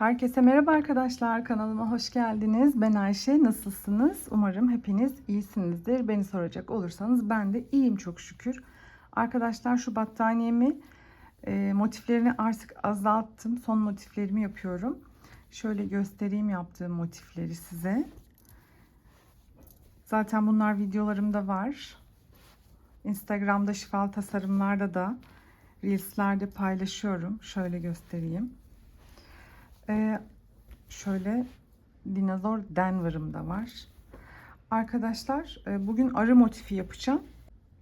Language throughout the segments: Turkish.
Herkese merhaba arkadaşlar. Kanalıma hoş geldiniz. Ben Ayşe. Nasılsınız? Umarım hepiniz iyisinizdir. Beni soracak olursanız ben de iyiyim çok şükür. Arkadaşlar şu battaniyemi e, motiflerini artık azalttım. Son motiflerimi yapıyorum. Şöyle göstereyim yaptığım motifleri size. Zaten bunlar videolarımda var. Instagram'da şifalı tasarımlarda da Reels'lerde paylaşıyorum. Şöyle göstereyim. Ee, şöyle dinozor Denver'ım da var. Arkadaşlar e, bugün arı motifi yapacağım.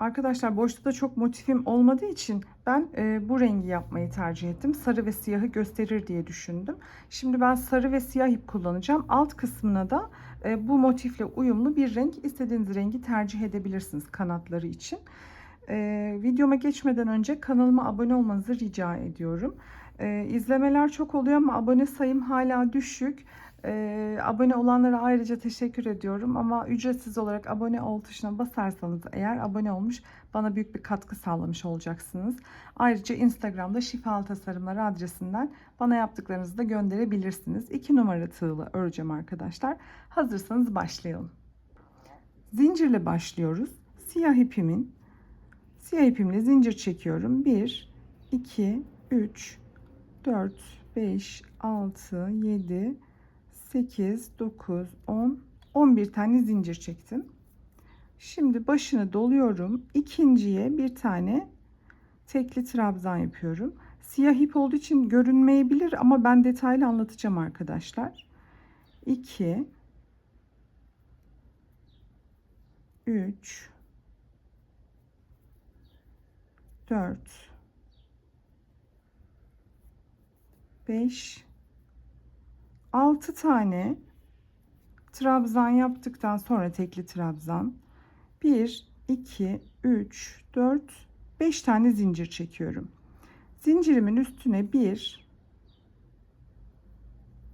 Arkadaşlar boşlukta çok motifim olmadığı için ben e, bu rengi yapmayı tercih ettim. Sarı ve siyahı gösterir diye düşündüm. Şimdi ben sarı ve siyah ip kullanacağım. Alt kısmına da e, bu motifle uyumlu bir renk istediğiniz rengi tercih edebilirsiniz kanatları için. E, videoma geçmeden önce kanalıma abone olmanızı rica ediyorum. E, izlemeler çok oluyor ama abone sayım hala düşük. E, abone olanlara ayrıca teşekkür ediyorum ama ücretsiz olarak abone ol tuşuna basarsanız eğer abone olmuş bana büyük bir katkı sağlamış olacaksınız. Ayrıca Instagram'da şifalı tasarımlar adresinden bana yaptıklarınızı da gönderebilirsiniz. 2 numara tığla öreceğim arkadaşlar. Hazırsanız başlayalım. Zincirle başlıyoruz. Siyah ipimin siyah ipimle zincir çekiyorum. 1 2 3 4 5 6 7 8 9 10 11 tane zincir çektim. Şimdi başını doluyorum. İkinciye bir tane tekli trabzan yapıyorum. Siyah ip olduğu için görünmeyebilir ama ben detaylı anlatacağım arkadaşlar. 2 3 4 5 6 tane trabzan yaptıktan sonra tekli trabzan 1 2 3 4 5 tane zincir çekiyorum. Zincirimin üstüne 1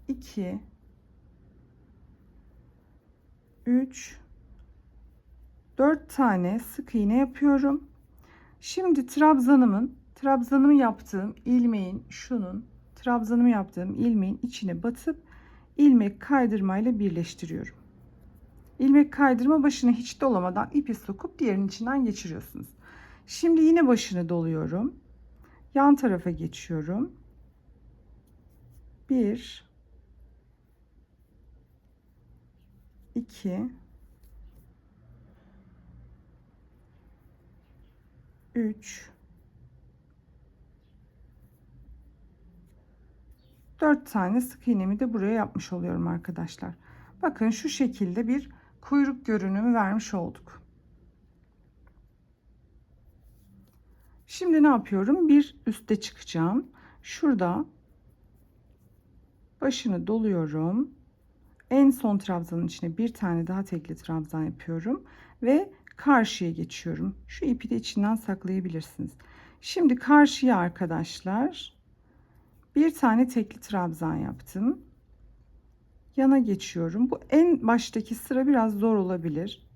2 3 4 tane sık iğne yapıyorum. Şimdi trabzanımın trabzanımı yaptığım ilmeğin şunun trabzanımı yaptığım ilmeğin içine batıp ilmek kaydırmayla birleştiriyorum. İlmek kaydırma başına hiç dolamadan ipi sokup diğerinin içinden geçiriyorsunuz. Şimdi yine başını doluyorum. Yan tarafa geçiyorum. 1 2 3 4 tane sık iğnemi de buraya yapmış oluyorum arkadaşlar. Bakın şu şekilde bir kuyruk görünümü vermiş olduk. Şimdi ne yapıyorum? Bir üste çıkacağım. Şurada başını doluyorum. En son trabzanın içine bir tane daha tekli trabzan yapıyorum ve karşıya geçiyorum. Şu ipi de içinden saklayabilirsiniz. Şimdi karşıya arkadaşlar bir tane tekli trabzan yaptım. Yana geçiyorum. Bu en baştaki sıra biraz zor olabilir.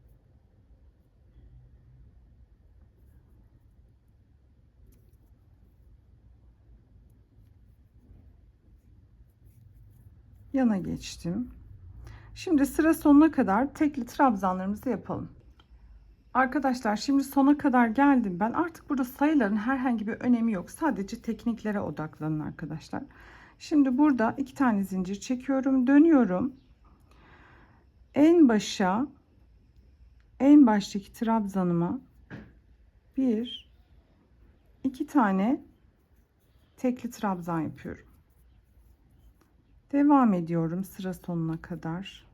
Yana geçtim. Şimdi sıra sonuna kadar tekli trabzanlarımızı yapalım. Arkadaşlar şimdi sona kadar geldim ben. Artık burada sayıların herhangi bir önemi yok. Sadece tekniklere odaklanın arkadaşlar. Şimdi burada iki tane zincir çekiyorum. Dönüyorum. En başa en baştaki trabzanıma bir iki tane tekli trabzan yapıyorum. Devam ediyorum sıra sonuna kadar.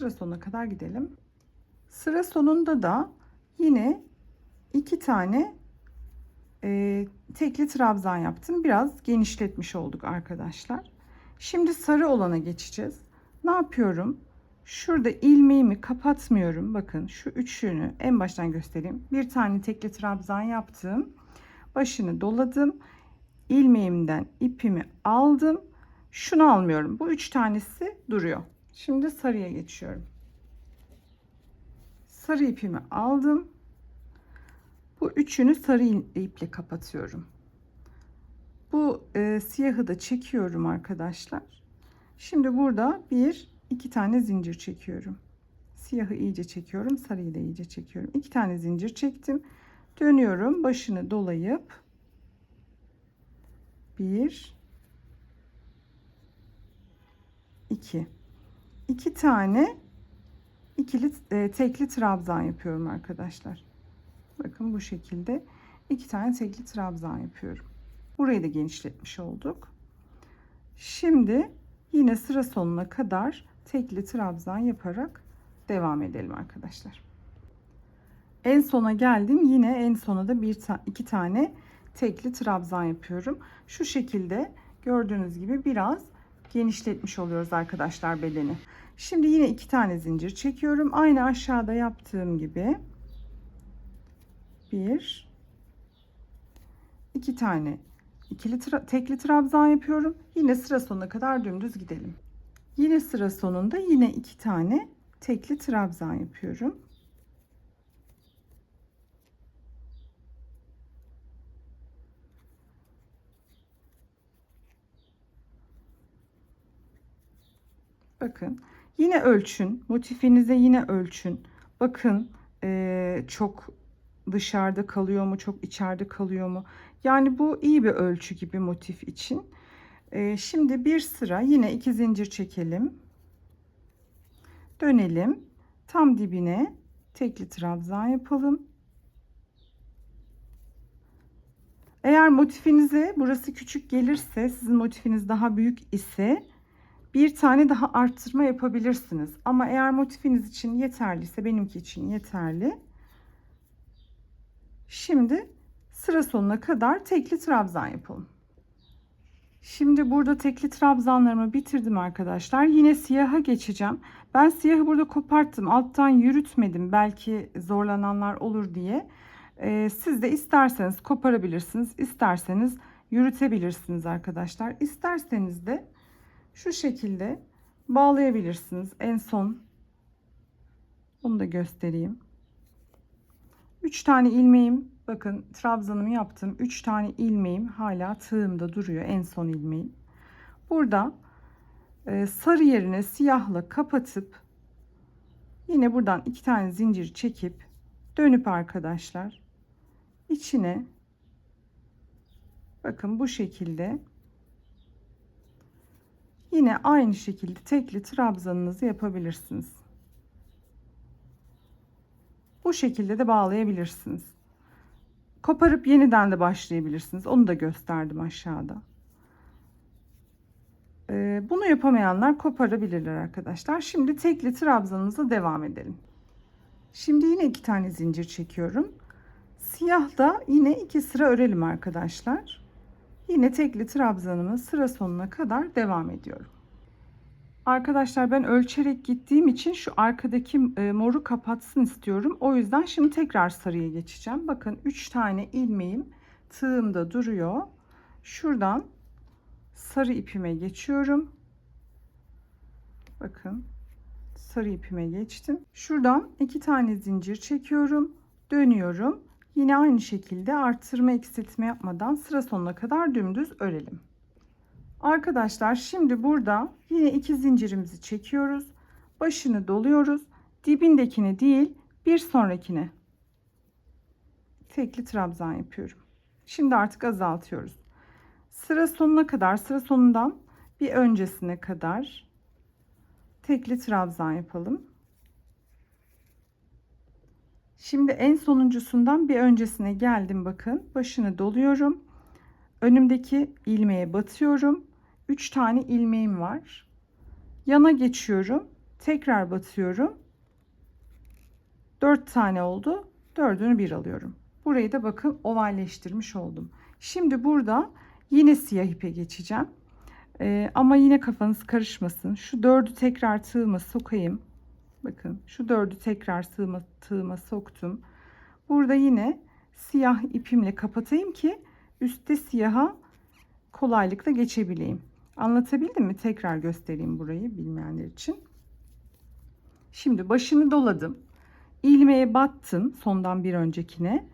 Sıra sonuna kadar gidelim. Sıra sonunda da yine iki tane e, tekli trabzan yaptım. Biraz genişletmiş olduk arkadaşlar. Şimdi sarı olana geçeceğiz. Ne yapıyorum? Şurada ilmeğimi kapatmıyorum. Bakın şu üçünü en baştan göstereyim. Bir tane tekli trabzan yaptım. Başını doladım. İlmeğimden ipimi aldım. Şunu almıyorum. Bu üç tanesi duruyor. Şimdi sarıya geçiyorum. Sarı ipimi aldım. Bu üçünü sarı iple kapatıyorum. Bu e, siyahı da çekiyorum arkadaşlar. Şimdi burada bir iki tane zincir çekiyorum. Siyahı iyice çekiyorum. Sarıyı da iyice çekiyorum. İki tane zincir çektim. Dönüyorum. Başını dolayıp bir iki iki tane ikili e, tekli trabzan yapıyorum arkadaşlar. Bakın bu şekilde iki tane tekli trabzan yapıyorum. Burayı da genişletmiş olduk. Şimdi yine sıra sonuna kadar tekli trabzan yaparak devam edelim arkadaşlar. En sona geldim. Yine en sona da bir ta iki tane tekli trabzan yapıyorum. Şu şekilde gördüğünüz gibi biraz genişletmiş oluyoruz arkadaşlar bedeni. Şimdi yine iki tane zincir çekiyorum. Aynı aşağıda yaptığım gibi bir iki tane ikili tra tekli trabzan yapıyorum. Yine sıra sonuna kadar dümdüz gidelim. Yine sıra sonunda yine iki tane tekli trabzan yapıyorum. Bakın yine ölçün. Motifinize yine ölçün. Bakın ee, çok dışarıda kalıyor mu, çok içeride kalıyor mu? Yani bu iyi bir ölçü gibi motif için. Ee, şimdi bir sıra yine iki zincir çekelim. Dönelim. Tam dibine tekli trabzan yapalım. Eğer motifinize burası küçük gelirse, sizin motifiniz daha büyük ise bir tane daha arttırma yapabilirsiniz. Ama eğer motifiniz için yeterliyse benimki için yeterli. Şimdi sıra sonuna kadar tekli trabzan yapalım. Şimdi burada tekli trabzanlarımı bitirdim arkadaşlar. Yine siyaha geçeceğim. Ben siyahı burada koparttım. Alttan yürütmedim. Belki zorlananlar olur diye. Ee, siz de isterseniz koparabilirsiniz. isterseniz yürütebilirsiniz arkadaşlar. İsterseniz de şu şekilde bağlayabilirsiniz. En son bunu da göstereyim. 3 tane ilmeğim bakın trabzanımı yaptım. 3 tane ilmeğim hala tığımda duruyor. En son ilmeğim. Burada e, sarı yerine siyahla kapatıp yine buradan iki tane zincir çekip dönüp arkadaşlar içine bakın bu şekilde Yine aynı şekilde tekli trabzanınızı yapabilirsiniz. Bu şekilde de bağlayabilirsiniz. Koparıp yeniden de başlayabilirsiniz. Onu da gösterdim aşağıda. Ee, bunu yapamayanlar koparabilirler arkadaşlar. Şimdi tekli trabzanımıza devam edelim. Şimdi yine iki tane zincir çekiyorum. Siyah da yine iki sıra örelim arkadaşlar. Yine tekli trabzanımın sıra sonuna kadar devam ediyorum. Arkadaşlar ben ölçerek gittiğim için şu arkadaki e, moru kapatsın istiyorum. O yüzden şimdi tekrar sarıya geçeceğim. Bakın 3 tane ilmeğim tığımda duruyor. Şuradan sarı ipime geçiyorum. Bakın sarı ipime geçtim. Şuradan iki tane zincir çekiyorum. Dönüyorum. Yine aynı şekilde artırma eksiltme yapmadan sıra sonuna kadar dümdüz örelim. Arkadaşlar şimdi burada yine iki zincirimizi çekiyoruz. Başını doluyoruz. Dibindekini değil bir sonrakine tekli trabzan yapıyorum. Şimdi artık azaltıyoruz. Sıra sonuna kadar sıra sonundan bir öncesine kadar tekli trabzan yapalım. Şimdi en sonuncusundan bir öncesine geldim bakın. Başını doluyorum. Önümdeki ilmeğe batıyorum. 3 tane ilmeğim var. Yana geçiyorum. Tekrar batıyorum. 4 tane oldu. Dördünü bir alıyorum. Burayı da bakın ovalleştirmiş oldum. Şimdi burada yine siyah ipe geçeceğim. Ee, ama yine kafanız karışmasın. Şu dördü tekrar tığıma sokayım. Bakın şu dördü tekrar tığıma, tığıma soktum. Burada yine siyah ipimle kapatayım ki üstte siyaha kolaylıkla geçebileyim. Anlatabildim mi? Tekrar göstereyim burayı bilmeyenler için. Şimdi başını doladım. ilmeğe battım sondan bir öncekine.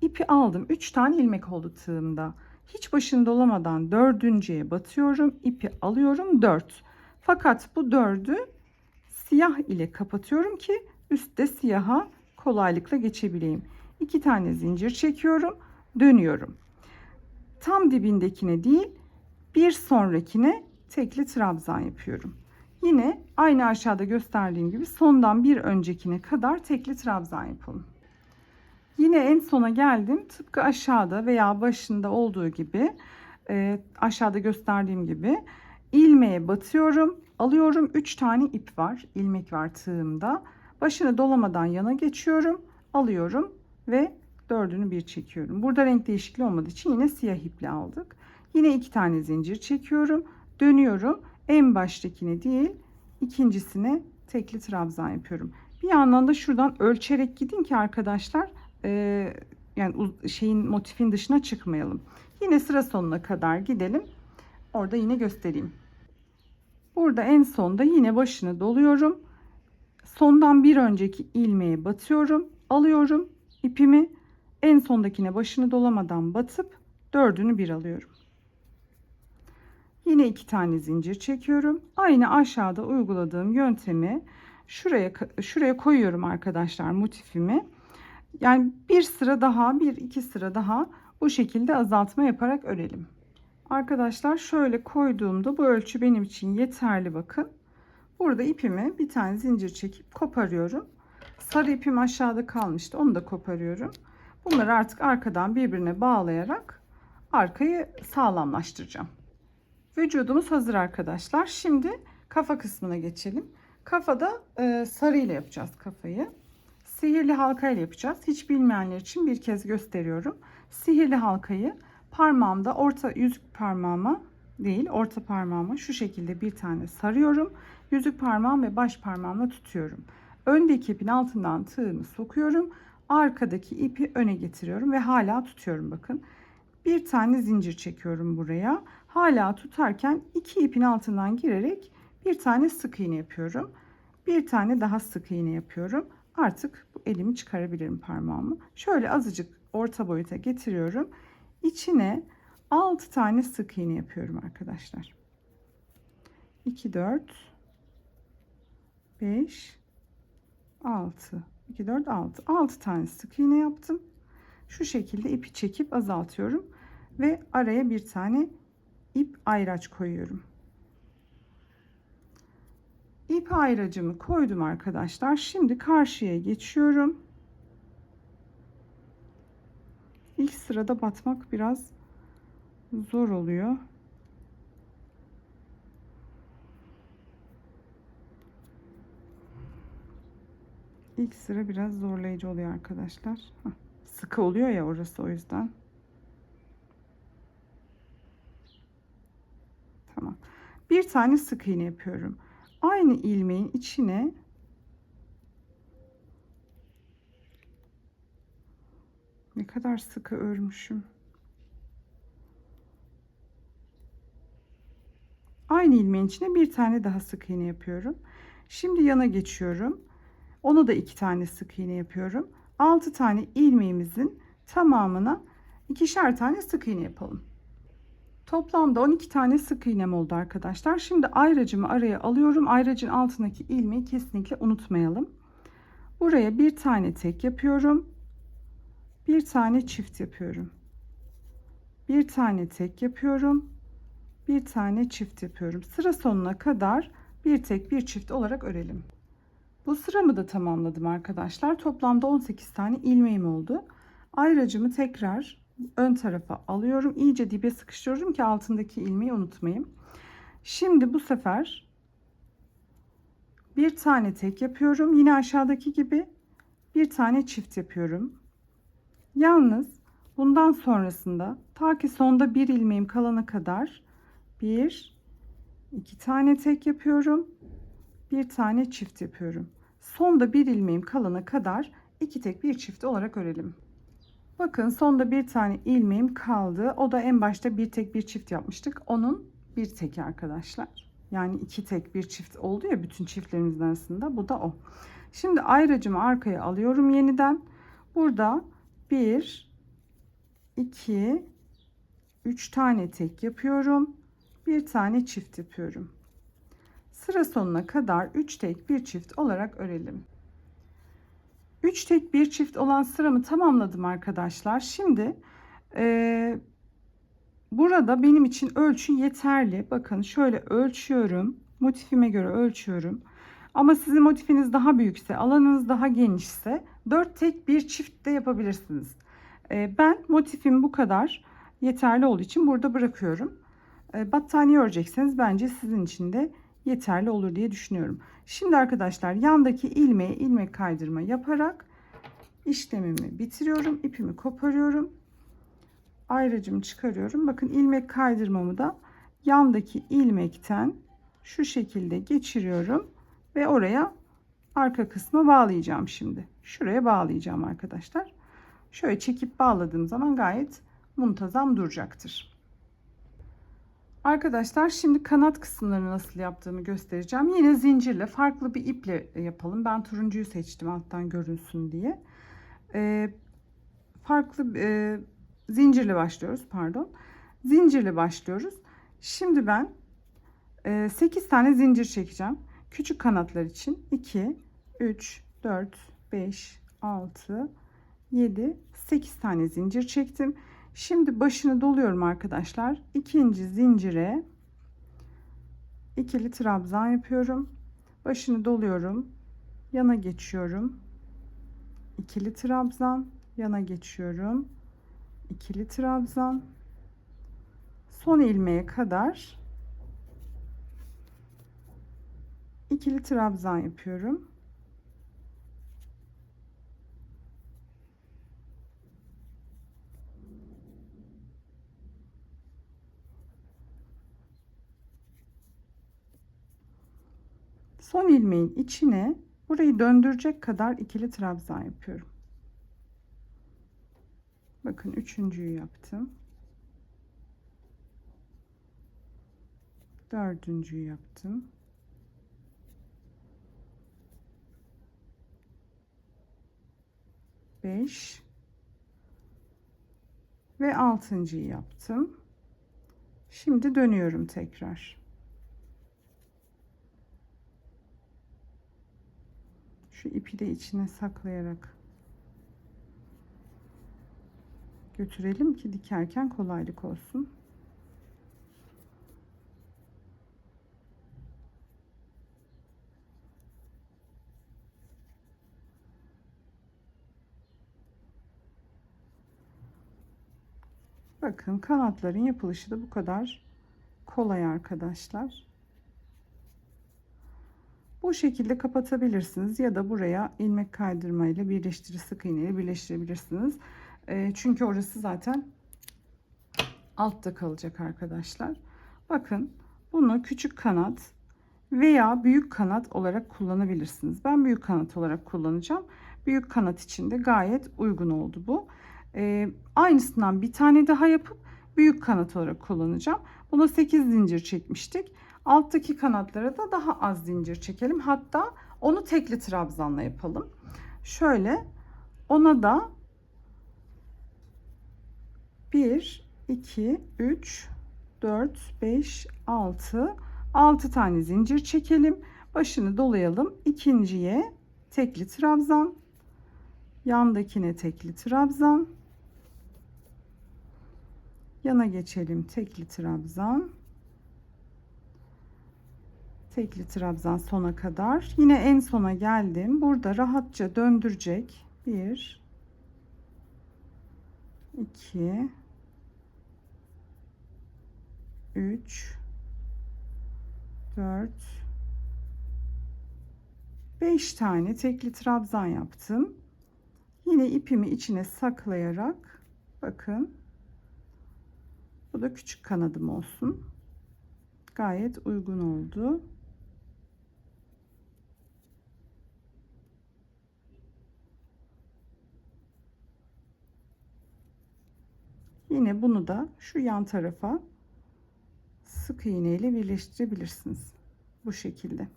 ipi aldım. 3 tane ilmek oldu tığımda. Hiç başını dolamadan dördüncüye batıyorum. ipi alıyorum 4. Fakat bu dördü siyah ile kapatıyorum ki üstte siyaha kolaylıkla geçebileyim. 2 tane zincir çekiyorum. Dönüyorum. Tam dibindekine değil bir sonrakine tekli trabzan yapıyorum. Yine aynı aşağıda gösterdiğim gibi sondan bir öncekine kadar tekli trabzan yapalım. Yine en sona geldim. Tıpkı aşağıda veya başında olduğu gibi e, aşağıda gösterdiğim gibi ilmeğe batıyorum. Alıyorum 3 tane ip var. ilmek var tığımda. Başını dolamadan yana geçiyorum. Alıyorum ve dördünü bir çekiyorum. Burada renk değişikliği olmadığı için yine siyah iple aldık. Yine iki tane zincir çekiyorum. Dönüyorum. En baştakine değil ikincisine tekli trabzan yapıyorum. Bir yandan da şuradan ölçerek gidin ki arkadaşlar e, yani şeyin motifin dışına çıkmayalım. Yine sıra sonuna kadar gidelim. Orada yine göstereyim. Burada en sonda yine başını doluyorum. Sondan bir önceki ilmeğe batıyorum. Alıyorum ipimi. En sondakine başını dolamadan batıp dördünü bir alıyorum. Yine iki tane zincir çekiyorum. Aynı aşağıda uyguladığım yöntemi şuraya şuraya koyuyorum arkadaşlar motifimi. Yani bir sıra daha, bir iki sıra daha bu şekilde azaltma yaparak örelim. Arkadaşlar şöyle koyduğumda bu ölçü benim için yeterli bakın. Burada ipimi bir tane zincir çekip koparıyorum. Sarı ipim aşağıda kalmıştı. Onu da koparıyorum. Bunları artık arkadan birbirine bağlayarak arkayı sağlamlaştıracağım. Vücudumuz hazır arkadaşlar. Şimdi kafa kısmına geçelim. Kafada e, sarı ile yapacağız kafayı. Sihirli halka ile yapacağız. Hiç bilmeyenler için bir kez gösteriyorum. Sihirli halkayı parmağımda orta yüzük parmağıma değil orta parmağıma şu şekilde bir tane sarıyorum. Yüzük parmağım ve baş parmağımla tutuyorum. Öndeki ipin altından tığımı sokuyorum. Arkadaki ipi öne getiriyorum ve hala tutuyorum bakın. Bir tane zincir çekiyorum buraya. Hala tutarken iki ipin altından girerek bir tane sık iğne yapıyorum. Bir tane daha sık iğne yapıyorum. Artık bu elimi çıkarabilirim parmağımı. Şöyle azıcık orta boyuta getiriyorum. İçine 6 tane sık iğne yapıyorum arkadaşlar. 2 4 5 6 2 4 6 6 tane sık iğne yaptım. Şu şekilde ipi çekip azaltıyorum ve araya bir tane ip ayraç koyuyorum. İp ayracımı koydum arkadaşlar. Şimdi karşıya geçiyorum. İlk sırada batmak biraz zor oluyor. İlk sıra biraz zorlayıcı oluyor arkadaşlar. Sıkı oluyor ya orası o yüzden. Tamam. Bir tane sık iğne yapıyorum. Aynı ilmeğin içine ne kadar sıkı örmüşüm. Aynı ilmeğin içine bir tane daha sık iğne yapıyorum. Şimdi yana geçiyorum. Onu da iki tane sık iğne yapıyorum. Altı tane ilmeğimizin tamamına ikişer tane sık iğne yapalım. Toplamda 12 tane sık iğnem oldu arkadaşlar. Şimdi ayracımı araya alıyorum. Ayracın altındaki ilmeği kesinlikle unutmayalım. Buraya bir tane tek yapıyorum. Bir tane çift yapıyorum. Bir tane tek yapıyorum. Bir tane çift yapıyorum. Sıra sonuna kadar bir tek bir çift olarak örelim. Bu sıramı da tamamladım arkadaşlar. Toplamda 18 tane ilmeğim oldu. Ayracımı tekrar ön tarafa alıyorum. İyice dibe sıkıştırıyorum ki altındaki ilmeği unutmayayım. Şimdi bu sefer bir tane tek yapıyorum. Yine aşağıdaki gibi bir tane çift yapıyorum. Yalnız bundan sonrasında ta ki sonda bir ilmeğim kalana kadar bir iki tane tek yapıyorum. Bir tane çift yapıyorum. Sonda bir ilmeğim kalana kadar iki tek bir çift olarak örelim. Bakın sonda bir tane ilmeğim kaldı. O da en başta bir tek bir çift yapmıştık. Onun bir tek arkadaşlar. Yani iki tek bir çift oldu ya bütün çiftlerimizin arasında. Bu da o. Şimdi ayracımı arkaya alıyorum yeniden. Burada 1, 2 3 tane tek yapıyorum. Bir tane çift yapıyorum. Sıra sonuna kadar 3 tek bir çift olarak örelim. 3 tek bir çift olan sıramı tamamladım arkadaşlar. Şimdi e, burada benim için ölçü yeterli. Bakın şöyle ölçüyorum. Motifime göre ölçüyorum. Ama sizin motifiniz daha büyükse, alanınız daha genişse 4 tek bir çift de yapabilirsiniz. E, ben motifim bu kadar yeterli olduğu için burada bırakıyorum. E, battaniye örecekseniz bence sizin için de yeterli olur diye düşünüyorum. Şimdi arkadaşlar yandaki ilmeğe ilmek kaydırma yaparak işlemimi bitiriyorum. İpimi koparıyorum. Ayracımı çıkarıyorum. Bakın ilmek kaydırmamı da yandaki ilmekten şu şekilde geçiriyorum ve oraya arka kısmı bağlayacağım şimdi. Şuraya bağlayacağım arkadaşlar. Şöyle çekip bağladığım zaman gayet muntazam duracaktır. Arkadaşlar şimdi kanat kısımlarını nasıl yaptığımı göstereceğim. Yine zincirle farklı bir iple yapalım. Ben turuncuyu seçtim alttan görünsün diye. Ee, farklı e, zincirle başlıyoruz pardon. Zincirle başlıyoruz. Şimdi ben e, 8 tane zincir çekeceğim. Küçük kanatlar için 2, 3, 4, 5, 6, 7, 8 tane zincir çektim. Şimdi başını doluyorum arkadaşlar. İkinci zincire ikili trabzan yapıyorum. Başını doluyorum. Yana geçiyorum. İkili trabzan, yana geçiyorum. İkili trabzan. Son ilmeğe kadar ikili trabzan yapıyorum. Son ilmeğin içine burayı döndürecek kadar ikili trabzan yapıyorum. Bakın üçüncüyü yaptım. Dördüncüyü yaptım. Beş ve altıncıyı yaptım. Şimdi dönüyorum tekrar. Şu ipi de içine saklayarak götürelim ki dikerken kolaylık olsun. Bakın kanatların yapılışı da bu kadar kolay arkadaşlar. Bu şekilde kapatabilirsiniz ya da buraya ilmek kaydırma ile birleştiri sık iğne ile birleştirebilirsiniz. E, çünkü orası zaten altta kalacak arkadaşlar. Bakın bunu küçük kanat veya büyük kanat olarak kullanabilirsiniz. Ben büyük kanat olarak kullanacağım. Büyük kanat için de gayet uygun oldu bu. E, aynısından bir tane daha yapıp büyük kanat olarak kullanacağım. Buna 8 zincir çekmiştik. Alttaki kanatlara da daha az zincir çekelim. Hatta onu tekli trabzanla yapalım. Şöyle ona da 1 2 3 4 5 6 6 tane zincir çekelim. Başını dolayalım. İkinciye tekli trabzan. Yandakine tekli trabzan. Yana geçelim. Tekli trabzan. Tekli trabzan sona kadar. Yine en sona geldim. Burada rahatça döndürecek. 1 2 3 4 5 tane tekli trabzan yaptım. Yine ipimi içine saklayarak bakın bu da küçük kanadım olsun gayet uygun oldu Yine bunu da şu yan tarafa sık iğne ile birleştirebilirsiniz. Bu şekilde.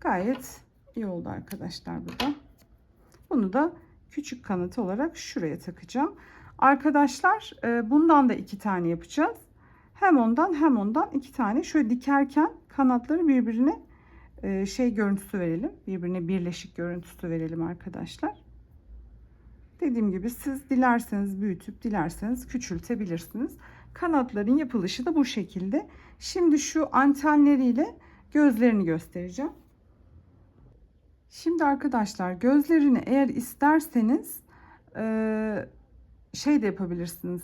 Gayet iyi oldu arkadaşlar bu da. Bunu da küçük kanat olarak şuraya takacağım. Arkadaşlar e, bundan da iki tane yapacağız. Hem ondan hem ondan iki tane. Şöyle dikerken kanatları birbirine e, şey görüntüsü verelim. Birbirine birleşik görüntüsü verelim arkadaşlar. Dediğim gibi siz dilerseniz büyütüp dilerseniz küçültebilirsiniz. Kanatların yapılışı da bu şekilde. Şimdi şu antenleriyle gözlerini göstereceğim. Şimdi arkadaşlar gözlerini eğer isterseniz e, şey de yapabilirsiniz.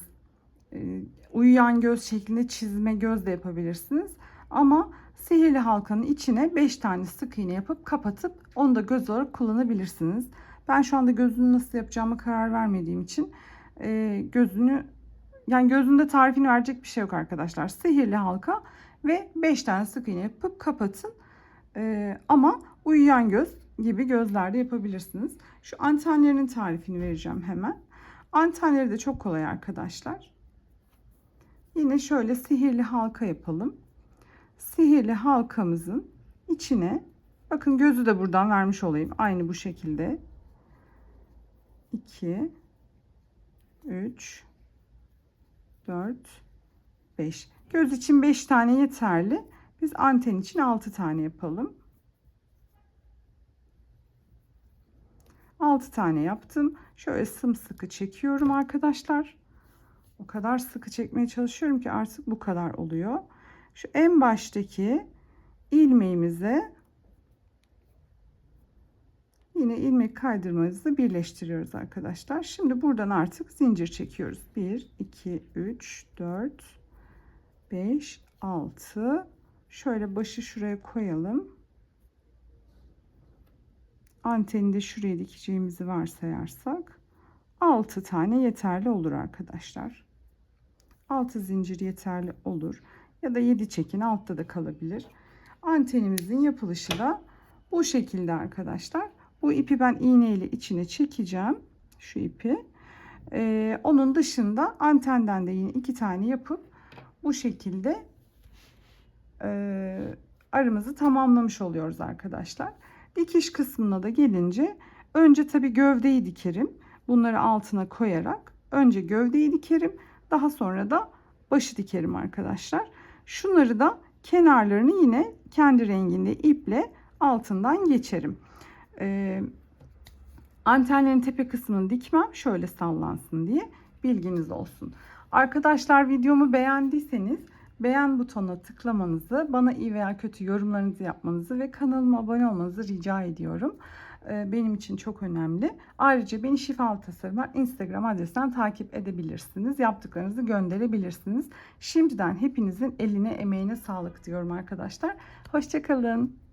E, uyuyan göz şeklinde çizme göz de yapabilirsiniz. Ama sihirli halkanın içine 5 tane sık iğne yapıp kapatıp onu da göz olarak kullanabilirsiniz. Ben şu anda gözünü nasıl yapacağımı karar vermediğim için e, gözünü yani gözünde tarifini verecek bir şey yok arkadaşlar. Sihirli halka ve 5 tane sık iğne yapıp kapatın. E, ama uyuyan göz gibi gözlerde yapabilirsiniz. Şu antenlerinin tarifini vereceğim hemen. Antenleri de çok kolay arkadaşlar. Yine şöyle sihirli halka yapalım. Sihirli halkamızın içine bakın gözü de buradan vermiş olayım. Aynı bu şekilde. 2 3 4 5 Göz için 5 tane yeterli. Biz anten için 6 tane yapalım. 6 tane yaptım. Şöyle sımsıkı çekiyorum arkadaşlar. O kadar sıkı çekmeye çalışıyorum ki artık bu kadar oluyor. Şu en baştaki ilmeğimize yine ilmek kaydırmamızı birleştiriyoruz arkadaşlar. Şimdi buradan artık zincir çekiyoruz. 1 2 3 4 5 6 şöyle başı şuraya koyalım. Anteni de şuraya dikeceğimizi varsayarsak 6 tane yeterli olur arkadaşlar. 6 zincir yeterli olur. Ya da 7 çekin altta da kalabilir. Antenimizin yapılışı da bu şekilde arkadaşlar. Bu ipi ben iğne ile içine çekeceğim. Şu ipi. Ee, onun dışında antenden de yine iki tane yapıp bu şekilde e, arımızı tamamlamış oluyoruz arkadaşlar. Dikiş kısmına da gelince önce tabi gövdeyi dikerim. Bunları altına koyarak önce gövdeyi dikerim. Daha sonra da başı dikerim arkadaşlar. Şunları da kenarlarını yine kendi renginde iple altından geçerim. Ee, antenlerin tepe kısmını dikmem şöyle sallansın diye bilginiz olsun. Arkadaşlar videomu beğendiyseniz beğen butonuna tıklamanızı, bana iyi veya kötü yorumlarınızı yapmanızı ve kanalıma abone olmanızı rica ediyorum. Ee, benim için çok önemli. Ayrıca beni Şifalı Tasarımlar Instagram adresinden takip edebilirsiniz. Yaptıklarınızı gönderebilirsiniz. Şimdiden hepinizin eline emeğine sağlık diyorum arkadaşlar. Hoşçakalın.